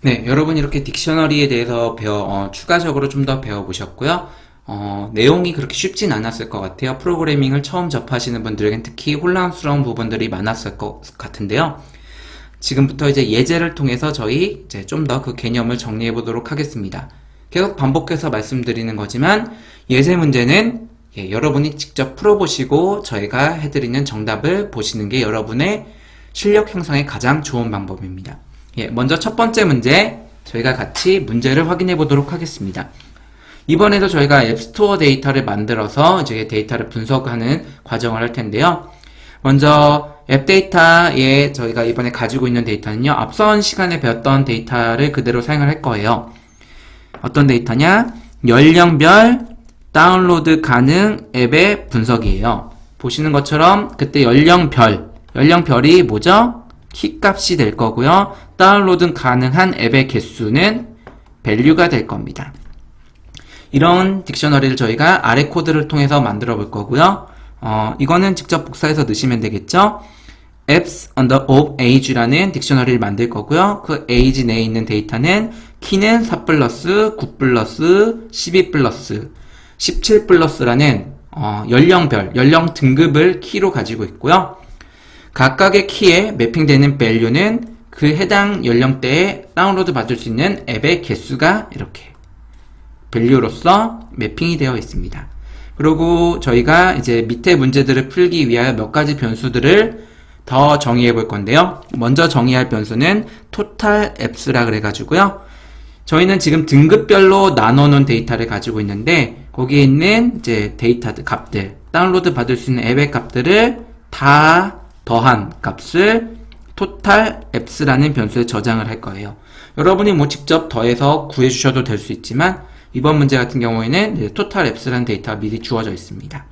네, 여러분 이렇게 딕셔너리에 대해서 배워, 어, 추가적으로 좀 더 배워보셨고요. 어, 내용이 그렇게 쉽진 않았을 것 같아요. 프로그래밍을 처음 접하시는 분들에겐 특히 혼란스러운 부분들이 많았을 것 같은데요. 지금부터 이제 예제를 통해서 저희 이제 좀 더 그 개념을 정리해 보도록 하겠습니다. 계속 반복해서 말씀드리는 거지만 예제 문제는 예, 여러분이 직접 풀어보시고 저희가 해드리는 정답을 보시는 게 여러분의 실력 형성에 가장 좋은 방법입니다. 예, 먼저 첫 번째 문제 저희가 같이 문제를 확인해 보도록 하겠습니다. 이번에도 저희가 앱스토어 데이터를 만들어서 이제 데이터를 분석하는 과정을 할 텐데요. 먼저 앱 데이터에 저희가 이번에 가지고 있는 데이터는요. 앞선 시간에 배웠던 데이터를 그대로 사용을 할 거예요. 어떤 데이터냐? 연령별 다운로드 가능 앱의 분석이에요. 보시는 것처럼 그때 연령별, 연령별이 뭐죠? 키 값이 될 거고요. 다운로드 가능한 앱의 개수는 밸류가 될 겁니다. 이런 딕셔너리를 저희가 아래 코드를 통해서 만들어 볼 거고요. 어, 이거는 직접 복사해서 넣으시면 되겠죠. apps under of age라는 딕셔너리를 만들 거고요. 그 age 내에 있는 데이터는 키는 4 플러스 9 플러스 12 플러스 17 플러스라는 어, 연령별, 연령 등급을 키로 가지고 있고요. 각각의 키에 매핑되는 value는 그 해당 연령대에 다운로드 받을 수 있는 앱의 개수가 이렇게 value로서 매핑이 되어 있습니다. 그리고 저희가 이제 밑에 문제들을 풀기 위하여 몇 가지 변수들을 더 정의해 볼 건데요. 먼저 정의할 변수는 total apps라 그래가지고요. 저희는 지금 등급별로 나눠 놓은 데이터를 가지고 있는데 거기에 있는 이제 데이터들 값들 다운로드 받을 수 있는 앱의 값들을 다 더한 값을 total apps라는 변수에 저장을 할 거예요. 여러분이 뭐 직접 더해서 구해 주셔도 될 수 있지만 이번 문제 같은 경우에는 total apps라는 데이터가 미리 주어져 있습니다.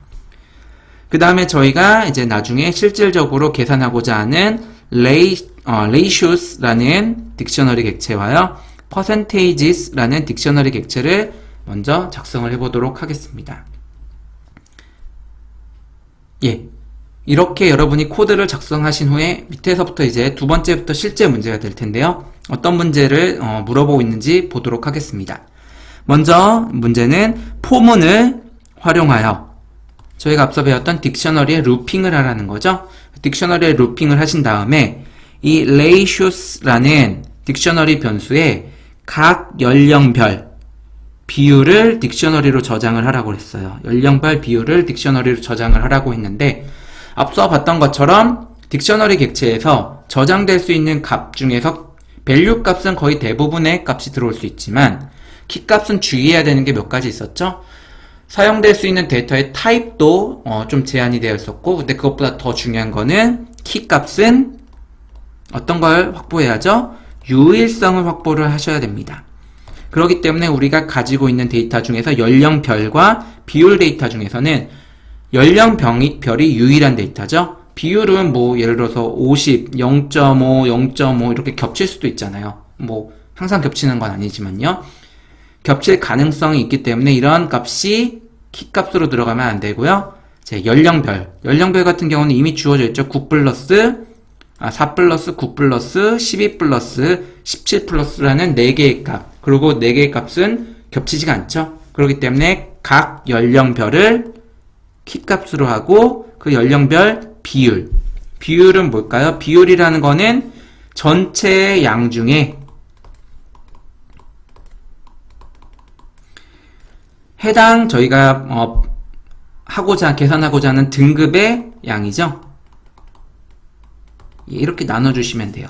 그 다음에 저희가 이제 나중에 실질적으로 계산하고자 하는 레이, 어, ratios라는 딕셔너리 객체와요. percentages라는 딕셔너리 객체를 먼저 작성을 해보도록 하겠습니다. 예. 이렇게 여러분이 코드를 작성하신 후에 밑에서부터 이제 두 번째부터 실제 문제가 될 텐데요. 어떤 문제를 어, 물어보고 있는지 보도록 하겠습니다. 먼저 문제는 포문을 활용하여 저희가 앞서 배웠던 딕셔너리에 루핑을 하라는 거죠. 딕셔너리에 루핑을 하신 다음에 이 ratios라는 딕셔너리 변수에 각 연령별 비율을 딕셔너리로 저장을 하라고 했어요. 연령별 비율을 딕셔너리로 저장을 하라고 했는데 앞서 봤던 것처럼 딕셔너리 객체에서 저장될 수 있는 값 중에서 밸류 값은 거의 대부분의 값이 들어올 수 있지만 키 값은 주의해야 되는 게 몇 가지 있었죠. 사용될 수 있는 데이터의 타입도 어, 좀 제한이 되어 있었고 근데 그것보다 더 중요한 거는 키 값은 어떤 걸 확보해야죠? 유일성을 확보를 하셔야 됩니다. 그렇기 때문에 우리가 가지고 있는 데이터 중에서 연령별과 비율 데이터 중에서는 연령별이 별이 유일한 데이터죠. 비율은 뭐 예를 들어서 50, 0.5, 0.5 이렇게 겹칠 수도 있잖아요. 뭐 항상 겹치는 건 아니지만요. 겹칠 가능성이 있기 때문에 이런 값이 키 값으로 들어가면 안 되고요. 제 연령별, 연령별 같은 경우는 이미 주어져 있죠. 9 플러스 아, 4 플러스 9 플러스 12 플러스 17 플러스라는 4개의 값. 그리고 4개의 값은 겹치지가 않죠. 그렇기 때문에 각 연령별을 키 값으로 하고 그 연령별 비율. 비율은 뭘까요? 비율이라는 거는 전체 양 중에 해당 저희가 어, 하고자 계산하고자 하는 등급의 양이죠. 예, 이렇게 나눠주시면 돼요.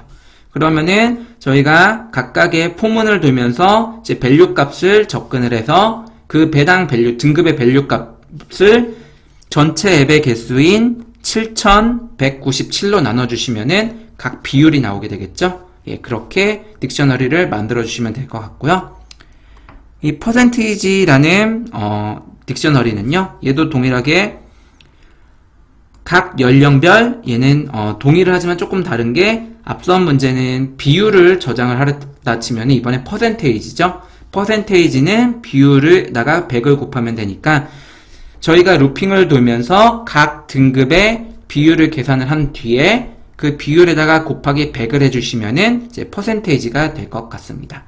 그러면은 저희가 각각의 포문을 두면서 이제 밸류 값을 접근을 해서 그 배당 밸류 등급의 밸류 값을 전체 앱의 개수인 7197로 나눠주시면은 각 비율이 나오게 되겠죠. 예, 그렇게 딕셔너리를 만들어 주시면 될 것 같고요. 이 퍼센테이지라는 어, 딕셔너리는요. 얘도 동일하게 각 연령별 얘는 어, 동일을 하지만 조금 다른 게 앞선 문제는 비율을 저장을 하다 치면 이번에 퍼센테이지죠. 퍼센테이지는 비율을다가 100을 곱하면 되니까 저희가 루핑을 돌면서 각 등급의 비율을 계산을 한 뒤에 그 비율에다가 곱하기 100을 해주시면은 이제 퍼센테이지가 될 것 같습니다.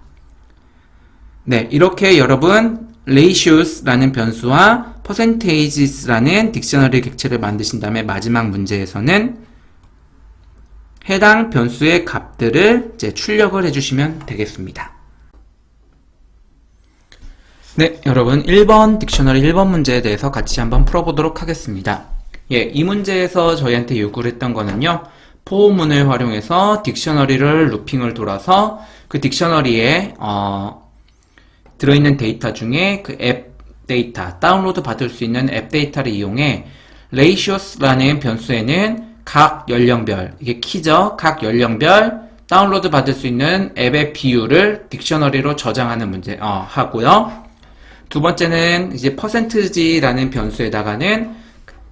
네, 이렇게 여러분 ratios라는 변수와 percentages라는 딕셔너리 객체를 만드신 다음에 마지막 문제에서는 해당 변수의 값들을 이제 출력을 해주시면 되겠습니다. 네, 여러분 1번 딕셔너리 1번 문제에 대해서 같이 한번 풀어보도록 하겠습니다. 예, 이 문제에서 저희한테 요구를 했던 거는요. 포문을 활용해서 딕셔너리를 루핑을 돌아서 그 딕셔너리에 어, 들어있는 데이터 중에 그 앱 데이터, 다운로드 받을 수 있는 앱 데이터를 이용해 ratios라는 변수에는 각 연령별, 이게 키죠. 각 연령별 다운로드 받을 수 있는 앱의 비율을 딕셔너리로 저장하는 문제 어, 하고요. 두 번째는 이제 퍼센트지라는 변수에다가는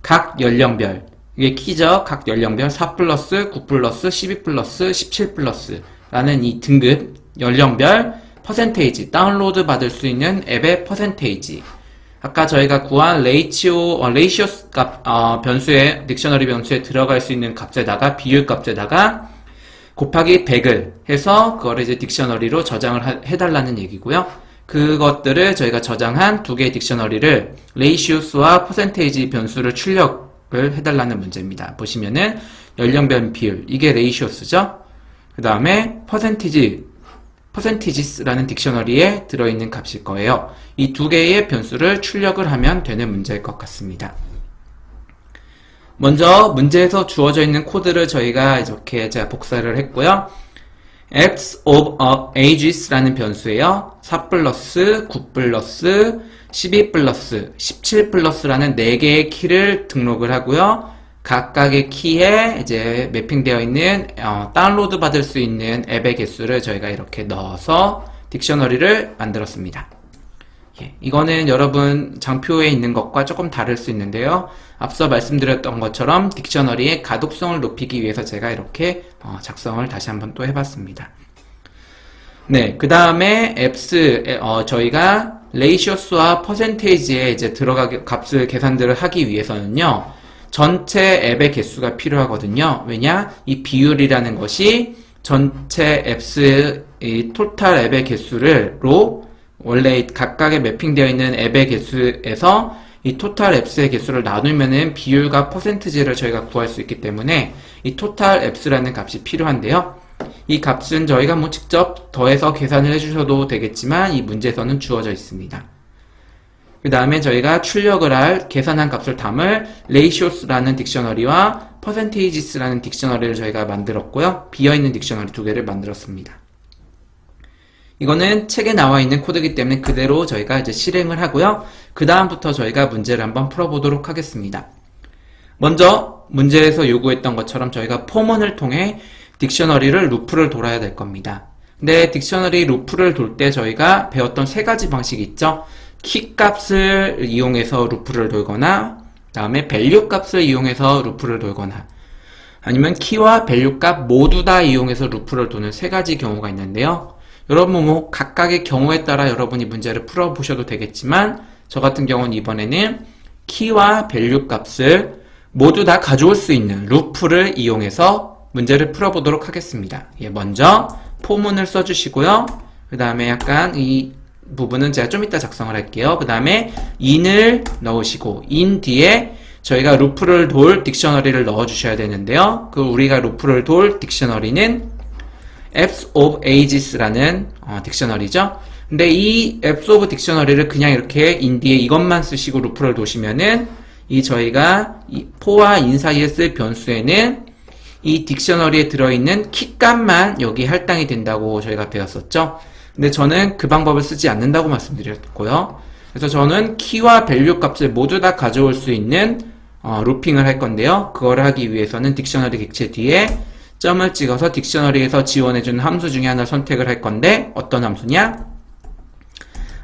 각 연령별 이게 키죠. 각 연령별 4 플러스, 9 플러스, 12 플러스, 17 플러스 라는 이 등급 연령별 퍼센테이지 다운로드 받을 수 있는 앱의 퍼센테이지 아까 저희가 구한 레이치오 어, 레이시오스 값 어, 변수에 딕셔너리 변수에 들어갈 수 있는 값에다가 비율 값에다가 곱하기 100을 해서 그거를 이제 딕셔너리로 저장을 하- 해달라는 얘기고요. 그것들을 저희가 저장한 두 개의 딕셔너리를 레이시오스와 퍼센테이지 변수를 출력을 해달라는 문제입니다. 보시면은 연령별 비율 이게 레이시오스죠. 그 다음에 퍼센티지 퍼센티지스라는 딕셔너리에 들어있는 값일 거예요. 이 두 개의 변수를 출력을 하면 되는 문제일 것 같습니다. 먼저 문제에서 주어져 있는 코드를 저희가 이렇게 제가 복사를 했고요. X of ages라는 변수예요. 4 플러스, 9 플러스, 12 플러스, 17 플러스라는 4개의 키를 등록을 하고요. 각각의 키에 이제 매핑되어 있는 어, 다운로드 받을 수 있는 앱의 개수를 저희가 이렇게 넣어서 딕셔너리를 만들었습니다. 예, 이거는 여러분 장표에 있는 것과 조금 다를 수 있는데요. 앞서 말씀드렸던 것처럼 딕셔너리의 가독성을 높이기 위해서 제가 이렇게 어, 작성을 다시 한번 또 해봤습니다. 네, 그 다음에 앱스 어, 저희가 레이시오스와 퍼센테이지에 이제 들어가게 값을 계산들을 하기 위해서는요. 전체 앱의 개수가 필요하거든요. 왜냐? 이 비율이라는 것이 전체 앱스 이 토탈 앱의 개수를로 원래 각각의 매핑되어 있는 앱의 개수에서 이 토탈 앱스의 개수를 나누면은 비율과 퍼센트지를 저희가 구할 수 있기 때문에 이 토탈 앱스라는 값이 필요한데요. 이 값은 저희가 뭐 직접 더해서 계산을 해주셔도 되겠지만 이 문제에서는 주어져 있습니다. 그 다음에 저희가 출력을 할 계산한 값을 담을 ratios라는 딕셔너리와 percentages라는 딕셔너리를 저희가 만들었고요. 비어있는 딕셔너리 두 개를 만들었습니다. 이거는 책에 나와 있는 코드이기 때문에 그대로 저희가 이제 실행을 하고요. 그 다음부터 저희가 문제를 한번 풀어보도록 하겠습니다. 먼저 문제에서 요구했던 것처럼 저희가 포먼을 통해 딕셔너리를 루프를 돌아야 될 겁니다. 근데 딕셔너리 루프를 돌 때 저희가 배웠던 세 가지 방식이 있죠. 키 값을 이용해서 루프를 돌거나 다음에 밸류 값을 이용해서 루프를 돌거나 아니면 키와 밸류 값 모두 다 이용해서 루프를 도는 세 가지 경우가 있는데요. 여러분 뭐 각각의 경우에 따라 여러분이 문제를 풀어 보셔도 되겠지만 저 같은 경우는 이번에는 키와 밸류 값을 모두 다 가져올 수 있는 루프를 이용해서 문제를 풀어보도록 하겠습니다. 예, 먼저 포문을 써주시고요. 그 다음에 약간 이 부분은 제가 좀 이따 작성을 할게요. 그 다음에 in을 넣으시고 in 뒤에 저희가 루프를 돌 딕셔너리를 넣어주셔야 되는데요. 그 우리가 루프를 돌 딕셔너리는 of ages라는 어, 딕셔너리죠. 근데 이 apps of 딕셔너리를 그냥 이렇게 뒤에 이것만 쓰시고 루프를 도시면은 이 저희가 이 포와 인 사이에 쓸 변수에는 이 딕셔너리에 들어있는 키값만 여기 할당이 된다고 저희가 배웠었죠. 근데 저는 그 방법을 쓰지 않는다고 말씀드렸고요. 그래서 저는 키와 밸류 값을 모두 다 가져올 수 있는 어, 루핑을 할 건데요. 그걸 하기 위해서는 딕셔너리 객체 뒤에 점을 찍어서 딕셔너리에서 지원해주는 함수 중에 하나 선택을 할 건데 어떤 함수냐?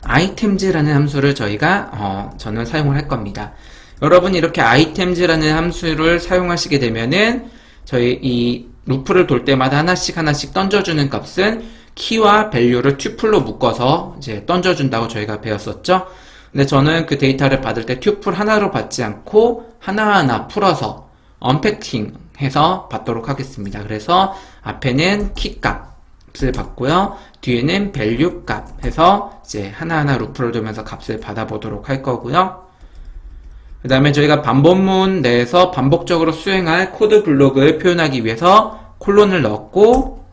아이템즈라는 함수를 저희가 어, 저는 사용을 할 겁니다. 여러분 이렇게 아이템즈라는 함수를 사용하시게 되면은 저희 이 루프를 돌 때마다 하나씩 하나씩 던져주는 값은 키와 밸류를 튜플로 묶어서 이제 던져준다고 저희가 배웠었죠. 근데 저는 그 데이터를 받을 때 튜플 하나로 받지 않고 하나하나 풀어서 언패킹 해서 받도록 하겠습니다. 그래서 앞에는 키 값을 받고요. 뒤에는 value 값 해서 이제 하나하나 루프를 두면서 값을 받아보도록 할 거고요. 그 다음에 저희가 반복문 내에서 반복적으로 수행할 코드 블록을 표현하기 위해서 콜론을 넣었고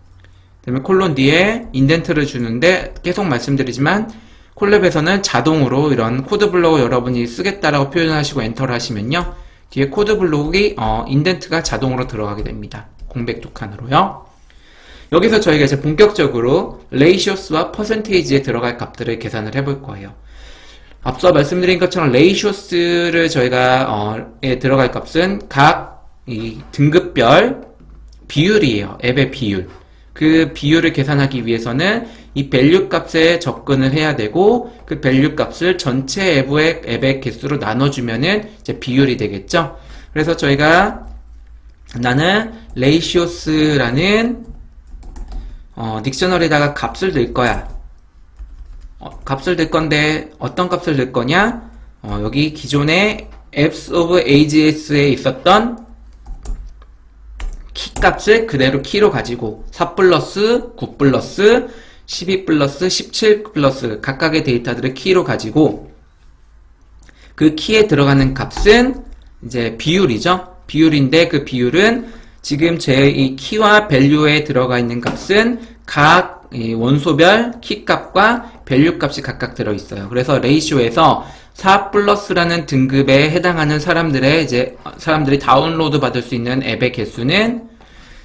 그 다음에 콜론 뒤에 인덴트를 주는데 계속 말씀드리지만 콜랩에서는 자동으로 이런 코드 블록을 여러분이 쓰겠다라고 표현하시고 엔터를 하시면요 뒤에 코드 블록이 어, 인덴트가 자동으로 들어가게 됩니다 공백 두 칸으로요 여기서 저희가 이제 본격적으로 레이시오스와 퍼센테이지에 들어갈 값들을 계산을 해볼 거예요 앞서 말씀드린 것처럼 레이쇼스를 저희가 어, 에 들어갈 값은 각 이 등급별 비율이에요. 앱의 비율. 그 비율을 계산하기 위해서는 이 value 값에 접근을 해야 되고 그 value 값을 전체 앱의 앱의 개수로 나눠주면은 이제 비율이 되겠죠. 그래서 저희가 나는 레이시오스라는 어, 딕셔너리에다가 값을 넣을 거야. 어, 값을 낼 건데 어떤 값을 낼 거냐? 어, 여기 기존의 apps of ags에 있었던 키 값을 그대로 키로 가지고 4 플러스 9 플러스 12 플러스 17 플러스 각각의 데이터들을 키로 가지고 그 키에 들어가는 값은 이제 비율이죠. 비율인데 그 비율은 지금 제 이 키와 밸류에 들어가 있는 값은 각이 원소별 키 값과 밸류 값이 각각 들어 있어요. 그래서 레이쇼에서 4 플러스라는 등급에 해당하는 사람들의 이제 사람들이 다운로드 받을 수 있는 앱의 개수는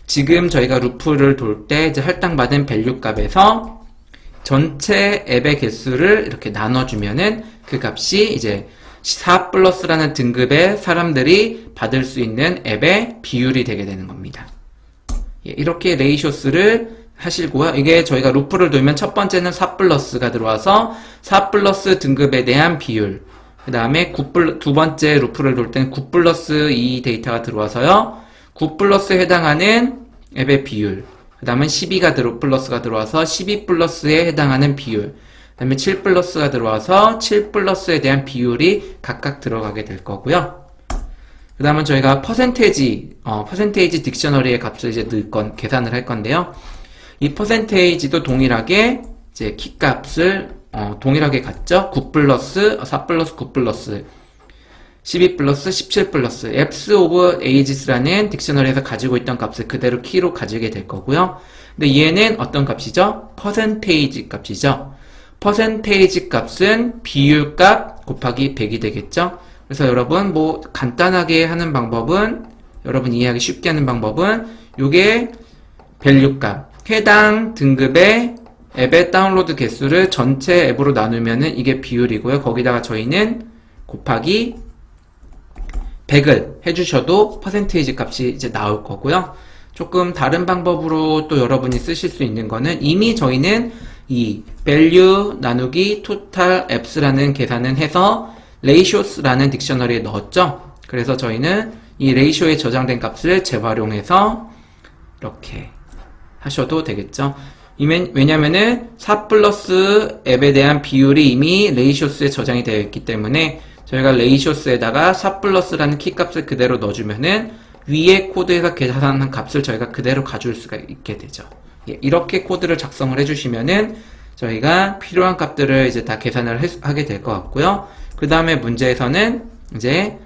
지금 저희가 루프를 돌 때 이제 할당받은 밸류 값에서 전체 앱의 개수를 이렇게 나눠주면은 그 값이 이제 4 플러스라는 등급의 사람들이 받을 수 있는 앱의 비율이 되게 되는 겁니다. 예, 이렇게 레이쇼스를 하시고요. 이게 저희가 루프를 돌면 첫 번째는 4 플러스가 들어와서 4 플러스 등급에 대한 비율. 그 다음에 9 플, 두 번째 루프를 돌 때는 9 플러스 이 데이터가 들어와서요. 9 플러스에 해당하는 앱의 비율. 그 다음에 12가 들어, 플러스가 들어와서 12 플러스에 해당하는 비율. 그 다음에 7 플러스가 들어와서 7 플러스에 대한 비율이 각각 들어가게 될 거고요. 그 다음은 저희가 퍼센테이지, 어, 퍼센테이지 딕셔너리의 값을 이제 넣을 건, 계산을 할 건데요. 이 퍼센테이지도 동일하게 이제 키 값을 어, 동일하게 갖죠. 9 플러스 4 플러스 9 플러스 12 플러스 17 플러스 apps of ages라는 딕셔너리에서 가지고 있던 값을 그대로 키로 가지게 될 거고요. 근데 얘는 어떤 값이죠? 퍼센테이지 값이죠. 퍼센테이지 값은 비율 값 곱하기 100이 되겠죠. 그래서 여러분 뭐 간단하게 하는 방법은 여러분 이해하기 쉽게 하는 방법은 요게 밸류 값 해당 등급의 앱의 다운로드 개수를 전체 앱으로 나누면은 이게 비율이고요. 거기다가 저희는 곱하기 100을 해주셔도 퍼센테이지 값이 이제 나올 거고요. 조금 다른 방법으로 또 여러분이 쓰실 수 있는 거는 이미 저희는 이 value 나누기 total apps라는 계산은 해서 ratios라는 딕셔너리에 넣었죠. 그래서 저희는 이 레이쇼에 저장된 값을 재활용해서 이렇게 하셔도 되겠죠. 왜냐면은 4 플러스 앱에 대한 비율이 이미 레이쇼스에 저장이 되어 있기 때문에 저희가 레이쇼스에다가 4 플러스라는 키 값을 그대로 넣어주면은 위에 코드에서 계산한 값을 저희가 그대로 가져올 수가 있게 되죠. 예, 이렇게 코드를 작성을 해주시면은 저희가 필요한 값들을 이제 다 계산을 하게 될 것 같고요. 그 다음에 문제에서는 이제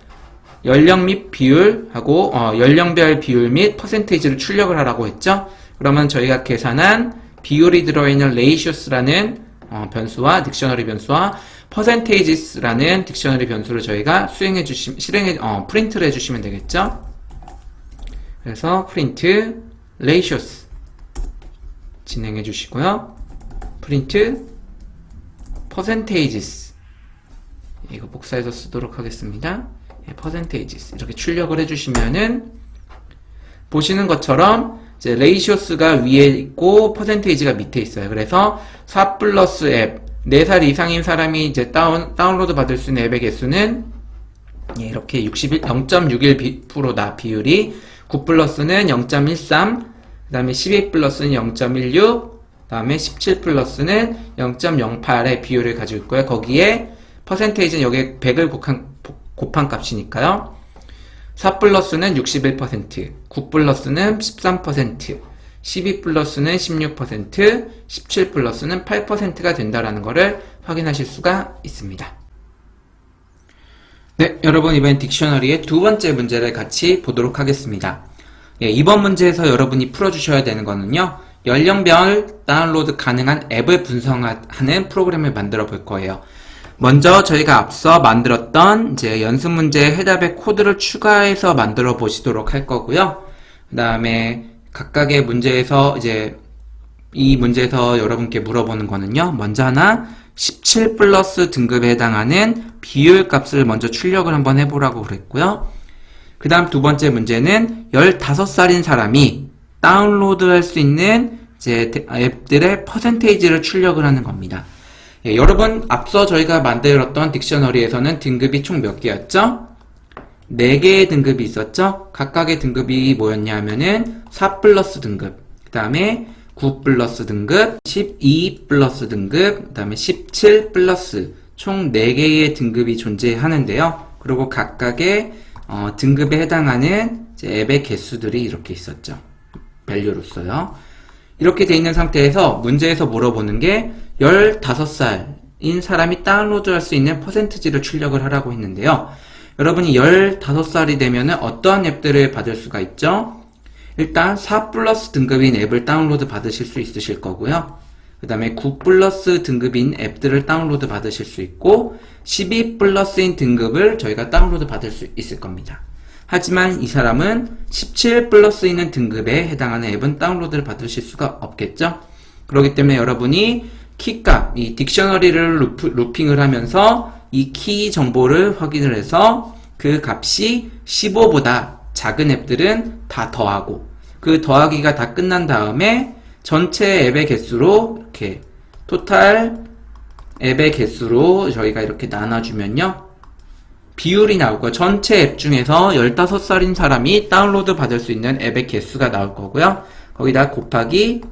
연령 및 비율하고 어, 연령별 비율 및 퍼센테이지를 출력을 하라고 했죠. 그러면 저희가 계산한 비율이 들어있는 ratios라는 어, 변수와 딕셔너리 변수와 percentages라는 딕셔너리 변수를 저희가 수행해 주시 실행해 어, 프린트를 해 주시면 되겠죠. 그래서 프린트 ratios 진행해 주시고요. 프린트 percentages 이거 복사해서 쓰도록 하겠습니다. 예, percentages 이렇게 출력을 해 주시면은 보시는 것처럼 이제 레이시오스가 위에 있고 퍼센테이지가 밑에 있어요. 그래서 4 플러스 앱 4살 이상인 사람이 이제 다운 다운로드 받을 수 있는 앱의 개수는 예, 이렇게 61 0.61%다 비율이 9 플러스는 0.13 그 다음에 12 플러스는 0.16 그 다음에 17 플러스는 0.08의 비율을 가지고 있고요. 거기에 퍼센테이지는 여기에 100을 곱한, 곱한 값이니까요. 4 플러스는 61%, 9 플러스는 13%, 12 플러스는 16%, 17 플러스는 8%가 된다라는 것을 확인하실 수가 있습니다. 네, 여러분 이번 딕셔너리의 두 번째 문제를 같이 보도록 하겠습니다. 예, 이번 문제에서 여러분이 풀어주셔야 되는 거는요. 연령별 다운로드 가능한 앱을 분석하는 프로그램을 만들어 볼 거예요. 먼저 저희가 앞서 만들었던 이제 연습 문제 해답의 코드를 추가해서 만들어 보시도록 할 거고요. 그 다음에 각각의 문제에서 이제 이 문제에서 여러분께 물어보는 거는요. 먼저 하나 17 플러스 등급에 해당하는 비율 값을 먼저 출력을 한번 해보라고 그랬고요. 그 다음 두 번째 문제는 15살인 사람이 다운로드 할 수 있는 이제 앱들의 퍼센테이지를 출력을 하는 겁니다. 예, 여러분, 앞서 저희가 만들었던 딕셔너리에서는 등급이 총 몇 개였죠? 4개의 등급이 있었죠? 각각의 등급이 뭐였냐 하면은 4 플러스 등급, 그 다음에 9 플러스 등급, 12 플러스 등급, 그 다음에 17 플러스 총 4개의 등급이 존재하는데요. 그리고 각각의 어, 등급에 해당하는 앱의 개수들이 이렇게 있었죠. 밸류로서요. 이렇게 돼 있는 상태에서 문제에서 물어보는 게 15살인 사람이 다운로드 할 수 있는 퍼센트지를 출력을 하라고 했는데요. 여러분이 15살이 되면 어떠한 앱들을 받을 수가 있죠? 일단 4 플러스 등급인 앱을 다운로드 받으실 수 있으실 거고요. 그 다음에 9 플러스 등급인 앱들을 다운로드 받으실 수 있고 12 플러스인 등급을 저희가 다운로드 받을 수 있을 겁니다. 하지만 이 사람은 17 플러스 있는 등급에 해당하는 앱은 다운로드를 받으실 수가 없겠죠? 그렇기 때문에 여러분이 키값, 이 딕셔너리를 루프, 루핑을 하면서 이 키 정보를 확인을 해서 그 값이 15보다 작은 앱들은 다 더하고 그 더하기가 다 끝난 다음에 전체 앱의 개수로 이렇게 토탈 앱의 개수로 저희가 이렇게 나눠주면요. 비율이 나올 거예요. 전체 앱 중에서 15살인 사람이 다운로드 받을 수 있는 앱의 개수가 나올 거고요. 거기다 곱하기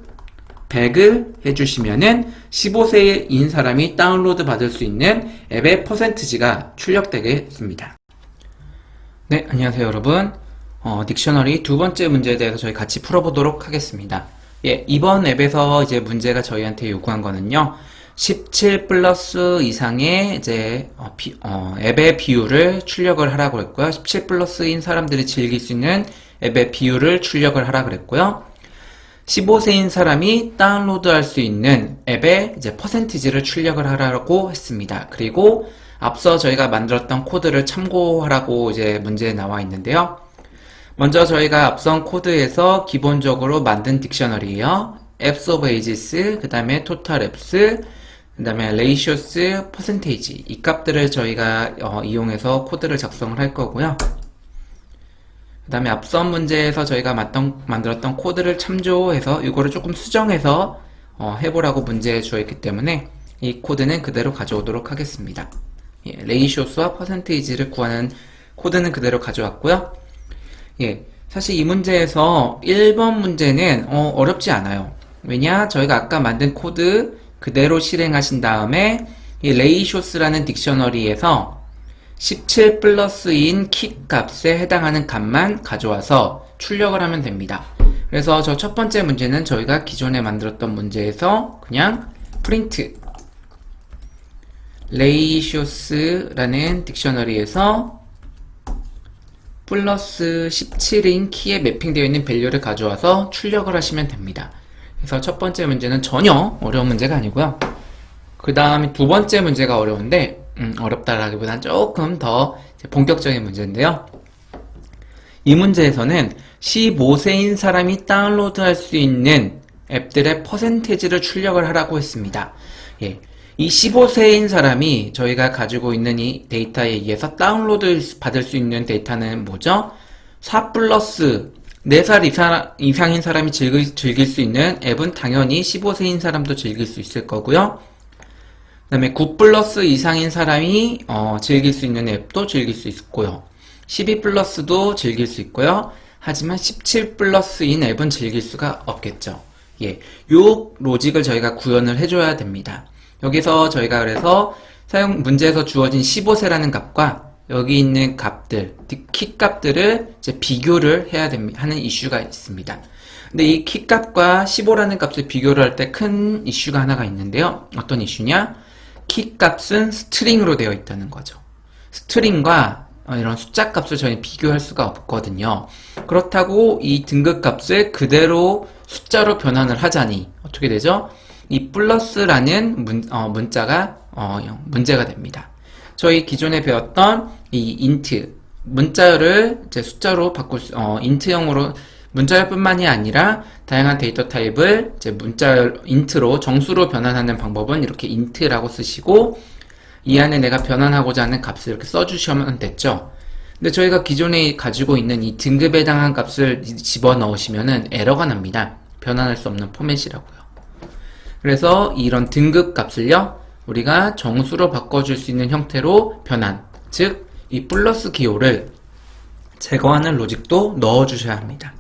100을 해주시면은 15세인 사람이 다운로드 받을 수 있는 앱의 퍼센트지가 출력되겠습니다. 네, 안녕하세요 여러분. 어, 딕셔너리 두 번째 문제에 대해서 저희 같이 풀어보도록 하겠습니다. 예, 이번 앱에서 이제 문제가 저희한테 요구한 거는요. 17 플러스 이상의 이제 어, 비, 어, 앱의 비율을 출력을 하라고 했고요. 17 플러스인 사람들이 즐길 수 있는 앱의 비율을 출력을 하라 그랬고요. 15세인 사람이 다운로드 할 수 있는 앱의 이제 퍼센티지를 출력을 하라고 했습니다. 그리고 앞서 저희가 만들었던 코드를 참고하라고 이제 문제에 나와 있는데요. 먼저 저희가 앞선 코드에서 기본적으로 만든 딕셔너리예요. 앱스 오브 에이지스, 그 다음에 토탈 앱스, 그 다음에 레이쇼스, 퍼센테이지 이 값들을 저희가 어, 이용해서 코드를 작성을 할 거고요. 그 다음에 앞선 문제에서 저희가 만던, 만들었던 코드를 참조해서 이거를 조금 수정해서 어, 해보라고 문제에 주어 있기 때문에 이 코드는 그대로 가져오도록 하겠습니다. 예, 레이쇼스와 퍼센테이지를 구하는 코드는 그대로 가져왔고요. 예, 사실 이 문제에서 1번 문제는 어, 어렵지 않아요. 왜냐? 저희가 아까 만든 코드 그대로 실행하신 다음에 이 레이쇼스라는 딕셔너리에서 17 플러스인 키 값에 해당하는 값만 가져와서 출력을 하면 됩니다. 그래서 저 첫 번째 문제는 저희가 기존에 만들었던 문제에서 그냥 프린트 레이쇼스라는 딕셔너리에서 플러스 17인 키에 매핑되어 있는 밸류를 가져와서 출력을 하시면 됩니다. 그래서 첫 번째 문제는 전혀 어려운 문제가 아니고요. 그 다음에 두 번째 문제가 어려운데 음, 어렵다라기보다는 조금 더 본격적인 문제인데요. 이 문제에서는 15세인 사람이 다운로드 할 수 있는 앱들의 퍼센테지를 출력을 하라고 했습니다. 예. 이 15세인 사람이 저희가 가지고 있는 이 데이터에 의해서 다운로드 받을 수 있는 데이터는 뭐죠? 4 플러스 4살 이상, 이상인 사람이 즐길, 즐길 수 있는 앱은 당연히 15세인 사람도 즐길 수 있을 거고요. 그 다음에 9 플러스 이상인 사람이 어, 즐길 수 있는 앱도 즐길 수 있고요. 12 플러스도 즐길 수 있고요. 하지만 17 플러스인 앱은 즐길 수가 없겠죠. 예, 요 로직을 저희가 구현을 해줘야 됩니다. 여기서 저희가 그래서 사용 문제에서 주어진 15세라는 값과 여기 있는 값들, 키 값들을 이제 비교를 해야 됩니다. 하는 이슈가 있습니다. 근데 이 키 값과 15라는 값을 비교를 할 때 큰 이슈가 하나가 있는데요. 어떤 이슈냐? 키 값은 스트링으로 되어 있다는 거죠. 스트링과 어, 이런 숫자 값을 저희 비교할 수가 없거든요. 그렇다고 이 등급 값을 그대로 숫자로 변환을 하자니 어떻게 되죠? 이 플러스라는 문, 어, 문자가 어, 문제가 됩니다. 저희 기존에 배웠던 이 인트 문자열을 이제 숫자로 바꿀 수, 어, 인트형으로 문자열뿐만이 아니라 다양한 데이터 타입을 이제 문자열 인트로 정수로 변환하는 방법은 이렇게 인트라고 쓰시고 이 안에 내가 변환하고자 하는 값을 이렇게 써주시면 됐죠. 근데 저희가 기존에 가지고 있는 이 등급에 해당한 값을 집어 넣으시면은 에러가 납니다. 변환할 수 없는 포맷이라고요. 그래서 이런 등급 값을요, 우리가 정수로 바꿔줄 수 있는 형태로 변환, 즉, 이 플러스 기호를 제거하는 로직도 넣어주셔야 합니다.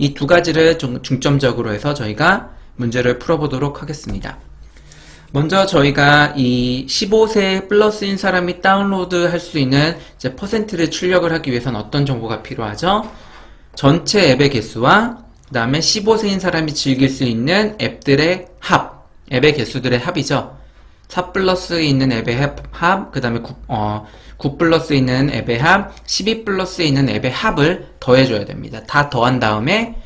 이 두 가지를 좀 중점적으로 해서 저희가 문제를 풀어보도록 하겠습니다. 먼저 저희가 이 15세 플러스인 사람이 다운로드 할 수 있는 이제 퍼센트를 출력을 하기 위해서는 어떤 정보가 필요하죠? 전체 앱의 개수와 그 다음에 15세인 사람이 즐길 수 있는 앱들의 합, 앱의 개수들의 합이죠. 4 플러스에 있는 앱의 합, 합그 다음에 9, 어, 9 플러스에 있는 앱의 합, 12 플러스에 있는 앱의 합을 더해줘야 됩니다. 다 더한 다음에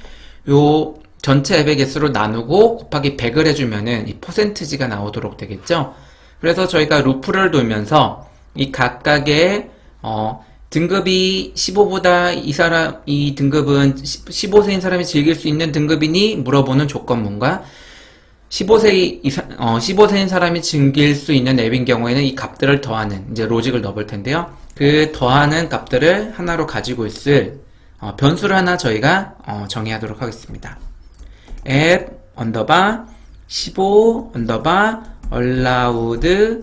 요 전체 앱의 개수로 나누고 곱하기 100을 해주면은 이 퍼센트지가 나오도록 되겠죠. 그래서 저희가 루프를 돌면서 이 각각의 어, 등급이 15보다 이 사람 이 등급은 15세인 사람이 즐길 수 있는 등급이니 물어보는 조건문과 15세 이상 어, 15세인 사람이 즐길 수 있는 앱인 경우에는 이 값들을 더하는 이제 로직을 넣어볼 텐데요. 그 더하는 값들을 하나로 가지고 있을 어, 변수를 하나 저희가 어, 정의하도록 하겠습니다. 앱 언더바 15 언더바 allowed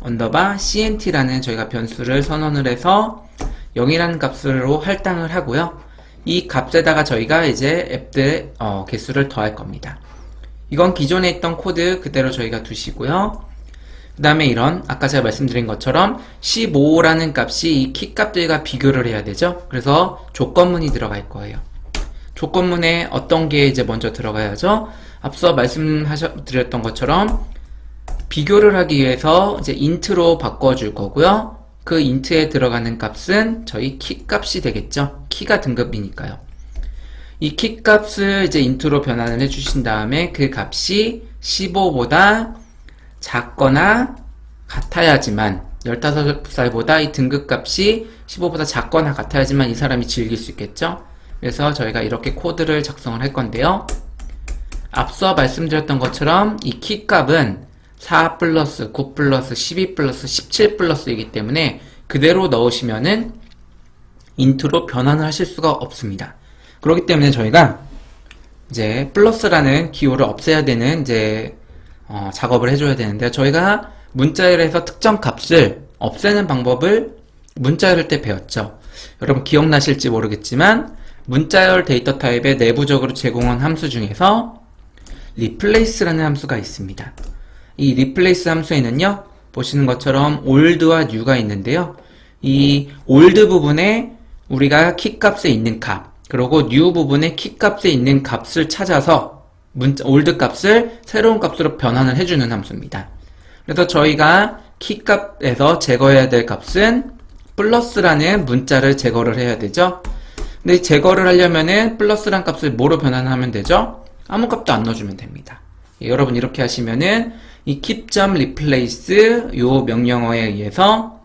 언더바 cnt라는 저희가 변수를 선언을 해서 0이라는 값으로 할당을 하고요. 이 값에다가 저희가 이제 앱들 어, 개수를 더할 겁니다. 이건 기존에 있던 코드 그대로 저희가 두시고요. 그 다음에 이런 아까 제가 말씀드린 것처럼 15라는 값이 이 키 값들과 비교를 해야 되죠. 그래서 조건문이 들어갈 거예요. 조건문에 어떤 게 이제 먼저 들어가야죠. 앞서 말씀드렸던 것처럼 비교를 하기 위해서 이제 인트로 바꿔줄 거고요. 그 인트에 들어가는 값은 저희 키 값이 되겠죠. 키가 등급이니까요. 이 키 값을 이제 인트로 변환을 해주신 다음에 그 값이 15보다 작거나 같아야지만 15살보다 이 등급 값이 15보다 작거나 같아야지만 이 사람이 즐길 수 있겠죠. 그래서 저희가 이렇게 코드를 작성을 할 건데요. 앞서 말씀드렸던 것처럼 이 키 값은 4 플러스 9 플러스 12 플러스 17 플러스이기 때문에 그대로 넣으시면은 인트로 변환을 하실 수가 없습니다. 그렇기 때문에 저희가 이제 플러스라는 기호를 없애야 되는 이제 어, 작업을 해줘야 되는데 저희가 문자열에서 특정 값을 없애는 방법을 문자열일 때 배웠죠. 여러분 기억나실지 모르겠지만 문자열 데이터 타입에 내부적으로 제공한 함수 중에서 replace라는 함수가 있습니다. 이 replace 함수에는요, 보시는 것처럼 old와 new가 있는데요. 이 old 부분에 우리가 키 값에 있는 값, 그리고 new 부분에 키 값에 있는 값을 찾아서 문자, old 값을 새로운 값으로 변환을 해주는 함수입니다. 그래서 저희가 키 값에서 제거해야 될 값은 플러스라는 문자를 제거를 해야 되죠. 근데 제거를 하려면은 플러스란 값을 뭐로 변환하면 되죠? 아무 값도 안 넣어주면 됩니다. 예, 여러분 이렇게 하시면은 이 keep.replace 요 명령어에 의해서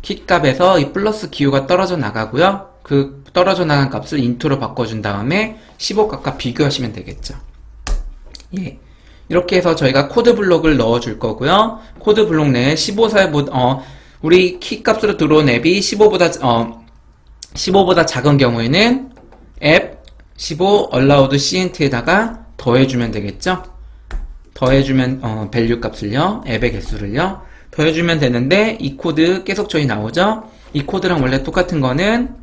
키 값에서 이 플러스 기호가 떨어져 나가고요. 그 떨어져 나간 값을 인트로 바꿔준 다음에 15값과 비교하시면 되겠죠. 예. 이렇게 해서 저희가 코드 블록을 넣어줄 거고요. 코드 블록 내에 15살보다, 어, 우리 키 값으로 들어온 앱이 15보다, 어, 15보다 작은 경우에는 앱 15 allowed cnt에다가 더해주면 되겠죠. 더해주면 어, value 값을요, 앱의 개수를요, 더해주면 되는데 이 코드 계속 저희 나오죠. 이 코드랑 원래 똑같은 거는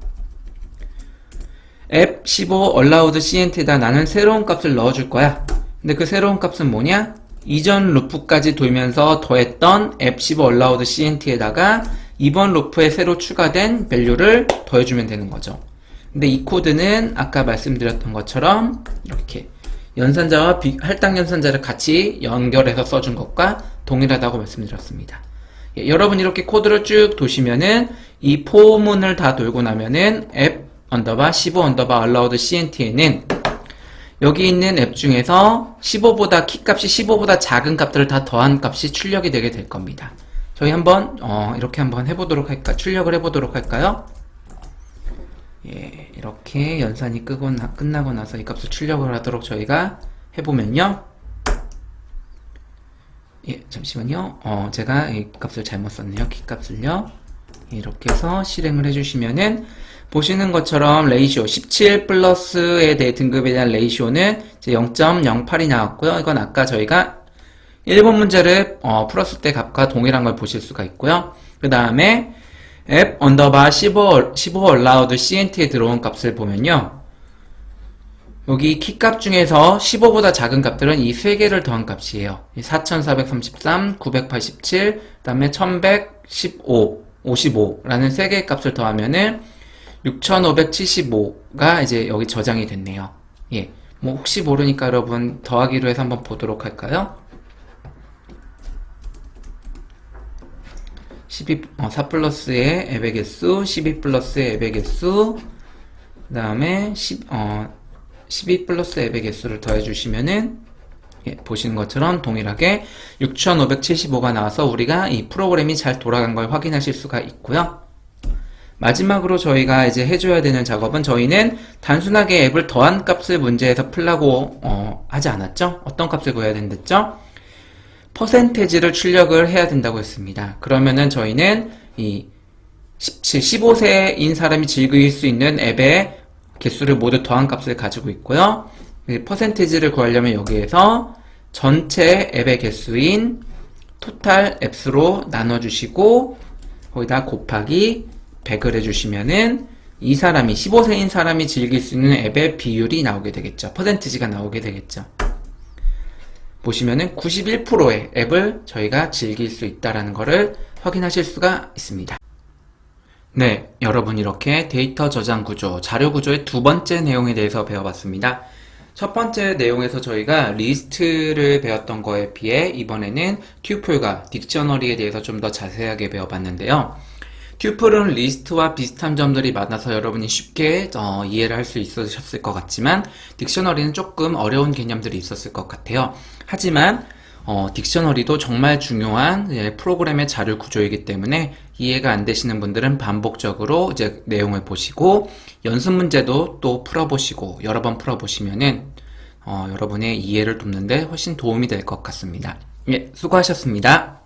앱15 allowed cnt에다 나는 새로운 값을 넣어줄 거야. 근데 그 새로운 값은 뭐냐? 이전 루프까지 돌면서 더했던 앱15 allowed cnt에다가 이번 루프에 새로 추가된 밸류를 더해주면 되는 거죠. 근데 이 코드는 아까 말씀드렸던 것처럼 이렇게 연산자와 비- 할당 연산자를 같이 연결해서 써준 것과 동일하다고 말씀드렸습니다. 예, 여러분 이렇게 코드를 쭉 도시면은 이 포문을 다 돌고 나면은 앱 언더바 15 언더바 allowed cnt에는 여기 있는 앱 중에서 15보다 키값이 15보다 작은 값들을 다 더한 값이 출력이 되게 될 겁니다. 저희 한번 어, 이렇게 한번 해보도록 할까 출력을 해보도록 할까요? 예, 이렇게 연산이 끄고 나- 끝나고 나서 이 값을 출력을 하도록 저희가 해보면요. 예, 잠시만요. 어, 제가 이 값을 잘못 썼네요. 키 값을요. 이렇게 해서 실행을 해주시면은 보시는 것처럼 레이시오 17 플러스에 대해 등급에 대한 레이시오는 이제 0.08이 나왔고요. 이건 아까 저희가 1번 문제를 어, 풀었을 때 값과 동일한 걸 보실 수가 있고요. 그 다음에 앱 언더바 15, 15 allowed cnt에 들어온 값을 보면요. 여기 키 값 중에서 15보다 작은 값들은 이세 개를 더한 값이에요. 4433, 987, 그 다음에 1115, 55라는 세 개의 값을 더하면은 6575가 이제 여기 저장이 됐네요. 예. 뭐 혹시 모르니까 여러분 더하기로 해서 한번 보도록 할까요? 12, 어, 4 플러스의 앱의 개수, 12 플러스의 앱의 개수, 그 다음에 10, 어, 12 플러스 앱의 개수를 더해주시면은, 예, 보시는 것처럼 동일하게 6575가 나와서 우리가 이 프로그램이 잘 돌아간 걸 확인하실 수가 있고요. 마지막으로 저희가 이제 해줘야 되는 작업은 저희는 단순하게 앱을 더한 값을 문제에서 풀라고 어, 하지 않았죠? 어떤 값을 구해야 된댔죠? 퍼센테지를 출력을 해야 된다고 했습니다. 그러면은 저희는 이 17, 15세인 사람이 즐길 수 있는 앱의 개수를 모두 더한 값을 가지고 있고요. 이 퍼센테지를 구하려면 여기에서 전체 앱의 개수인 토탈 앱수로 나눠주시고 거기다 곱하기 100을 해주시면은 이 사람이 15세인 사람이 즐길 수 있는 앱의 비율이 나오게 되겠죠. 퍼센티지가 나오게 되겠죠. 보시면은 91%의 앱을 저희가 즐길 수 있다라는 것을 확인하실 수가 있습니다. 네, 여러분 이렇게 데이터 저장 구조, 자료 구조의 두 번째 내용에 대해서 배워봤습니다. 첫 번째 내용에서 저희가 리스트를 배웠던 거에 비해 이번에는 튜플과 딕셔너리에 대해서 좀 더 자세하게 배워봤는데요. 튜플은 리스트와 비슷한 점들이 많아서 여러분이 쉽게 어, 이해를 할 수 있으셨을 것 같지만 딕셔너리는 조금 어려운 개념들이 있었을 것 같아요. 하지만 어, 딕셔너리도 정말 중요한 예, 프로그램의 자료 구조이기 때문에 이해가 안 되시는 분들은 반복적으로 이제 내용을 보시고 연습 문제도 또 풀어보시고 여러 번 풀어보시면은 어, 여러분의 이해를 돕는데 훨씬 도움이 될 것 같습니다. 예, 수고하셨습니다.